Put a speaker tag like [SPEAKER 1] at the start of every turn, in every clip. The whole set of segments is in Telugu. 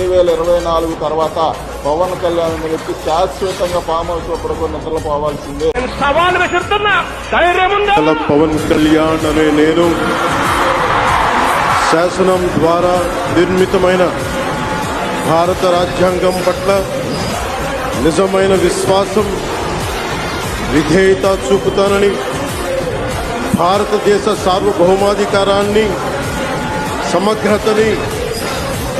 [SPEAKER 1] రెండు వేల ఇరవై నాలుగు తర్వాత పవన్ కళ్యాణ్ వ్యక్తి శాశ్వతంగా ఫామ్ హౌస్లో పడుకొని నిద్రలు పోవాల్సిందే.
[SPEAKER 2] పవన్ కళ్యాణ్ అనే నేను శాసనం ద్వారా నిర్మితమైన భారత రాజ్యాంగం పట్ల నిజమైన విశ్వాసం విధేయత చూపుతానని భారతదేశ సార్వభౌమాధికారాన్ని సమగ్రతని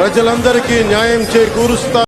[SPEAKER 2] ప్రజలందరికీ న్యాయం చేకూరుస్తా